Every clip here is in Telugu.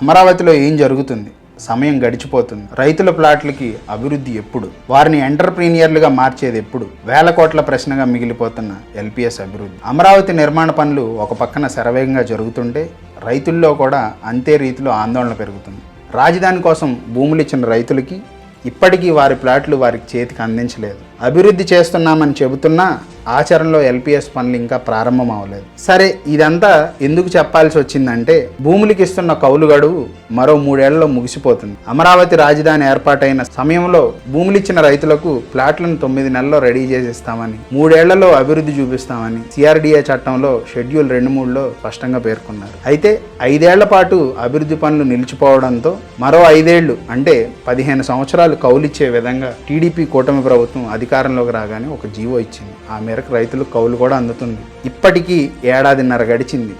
అమరావతిలో ఏం జరుగుతుంది? సమయం గడిచిపోతుంది. రైతుల ప్లాట్లకి అభివృద్ధి ఎప్పుడు? వారిని ఎంటర్ప్రీనియర్లుగా మార్చేది ఎప్పుడు? వేల కోట్ల ప్రశ్నగా మిగిలిపోతున్న ఎల్పిఎస్ అభివృద్ధి. అమరావతి నిర్మాణ పనులు ఒక పక్కన శరవేగంగా జరుగుతుంటే రైతుల్లో కూడా అంతే రీతిలో ఆందోళన పెరుగుతుంది. రాజధాని కోసం భూములు ఇచ్చిన రైతులకి ఇప్పటికీ వారి ప్లాట్లు వారికి చేతికి అందించలేదు. అభివృద్ధి చేస్తున్నామని చెబుతున్నా ఆచరణలో ఎల్పిఎస్ పనులు ఇంకా ప్రారంభం అవ్వలేదు. సరే ఇదంతా ఎందుకు చెప్పాల్సి వచ్చిందంటే భూములకి ఇస్తున్న కౌలు గడువు మరో మూడేళ్ళలో ముగిసిపోతుంది. అమరావతి రాజధాని ఏర్పాటైన సమయంలో భూములిచ్చిన రైతులకు ప్లాట్లను తొమ్మిది నెలల్లో రెడీ చేసి ఇస్తామని మూడేళ్ళలో అభివృద్ధి చూపిస్తామని సిఆర్డీఏ చట్టంలో షెడ్యూల్ రెండు మూడులో స్పష్టంగా పేర్కొన్నారు. అయితే ఐదేళ్ళ పాటు అభివృద్ధి పనులు నిలిచిపోవడంతో మరో ఐదేళ్ళు అంటే పదిహేను సంవత్సరాలు కౌలిచ్చే విధంగా టీడీపీ కూటమి ప్రభుత్వం అధిక అధికారంలోకి రాగానే ఒక జీవో ఇచ్చింది. ఆ మేరకు రైతులకు కౌలు కూడా అందుతుంది. ఇప్పటికీ ఏడాదిన్నర గడిచింది.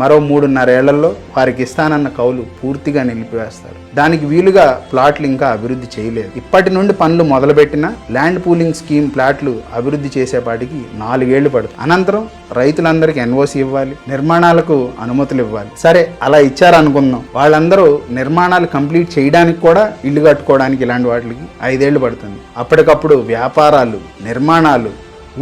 మరో మూడున్నరేళ్ళలో వారికి ఇస్తానన్న కౌలు పూర్తిగా నిలిపివేస్తారు. దానికి వీలుగా ప్లాట్లు ఇంకా అభివృద్ధి చేయలేదు. ఇప్పటి నుండి పనులు మొదలుపెట్టిన ల్యాండ్ పూలింగ్ స్కీమ్ ప్లాట్లు అభివృద్ధి చేసేపాటికి నాలుగేళ్ళు పడుతుంది. అనంతరం రైతులందరికీ ఎన్ఓసి ఇవ్వాలి నిర్మాణాలకు అనుమతులు ఇవ్వాలి. సరే అలా ఇచ్చారనుకుందాం. వాళ్ళందరూ నిర్మాణాలు కంప్లీట్ చేయడానికి కూడా ఇల్లు కట్టుకోవడానికి ఇలాంటి వాటికి ఐదేళ్ళు పడుతుంది. అప్పటికప్పుడు వ్యాపారాలు నిర్మాణాలు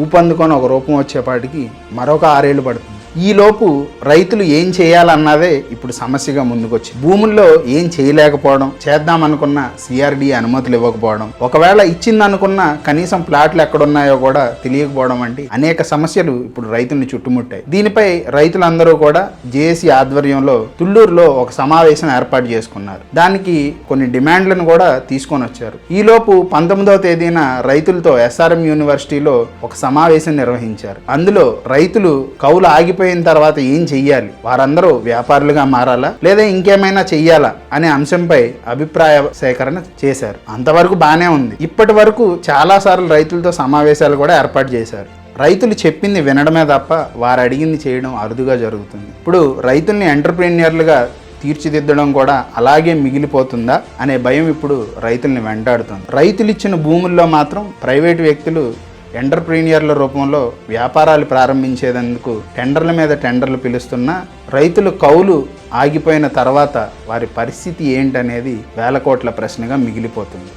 ఊపందుకొని ఒక రూపం వచ్చేపాటికి మరొక ఆరేళ్ళు పడుతుంది. ఈలోపు రైతులు ఏం చేయాలన్నదే ఇప్పుడు సమస్యగా ముందుకొచ్చి భూముల్లో ఏం చేయలేకపోవడం చేద్దామనుకున్న సిఆర్డి అనుమతులు ఇవ్వకపోవడం ఒకవేళ ఇచ్చిందనుకున్న కనీసం ప్లాట్లు ఎక్కడున్నాయో కూడా తెలియకపోవడం వంటి అనేక సమస్యలు ఇప్పుడు రైతుల్ని చుట్టుముట్టాయి. దీనిపై రైతులందరూ కూడా జేఏసీ ఆధ్వర్యంలో తుళ్ళూరులో ఒక సమావేశం ఏర్పాటు చేసుకున్నారు. దానికి కొన్ని డిమాండ్లను కూడా తీసుకొని వచ్చారు ఈలోపు పంతొమ్మిదవ తేదీన రైతులతో ఎస్ఆర్ఎం యూనివర్సిటీలో ఒక సమావేశం నిర్వహించారు. అందులో రైతులు కౌలు ఆగిపోయి అయిపోయిన తర్వాత ఏం చెయ్యాలి? వారందరూ వ్యాపారులుగా మారాలా? లేదా ఇంకేమైనా చెయ్యాలా? అనే అంశంపై అభిప్రాయ సేకరణ చేశారు. అంతవరకు బాగానే ఉంది. ఇప్పటి వరకు చాలాసార్లు రైతులతో సమావేశాలు కూడా ఏర్పాటు చేశారు. రైతులు చెప్పింది వినడమే తప్ప వారు అడిగింది చేయడం అరుదుగా జరుగుతుంది. ఇప్పుడు రైతుల్ని ఎంటర్ప్రీనియర్లుగా తీర్చిదిద్దడం కూడా అలాగే మిగిలిపోతుందా? అనే భయం ఇప్పుడు రైతుల్ని వెంటాడుతుంది. రైతులు ఇచ్చిన భూముల్లో మాత్రం ప్రైవేటు వ్యక్తులు ఎంటర్ప్రీనియర్ల రూపంలో వ్యాపారాలు ప్రారంభించేందుకు టెండర్ల మీద టెండర్లు పిలుస్తున్నా రైతులు కౌలు ఆగిపోయిన తర్వాత వారి పరిస్థితి ఏంటనేది వేల కోట్ల ప్రశ్నగా మిగిలిపోతుంది.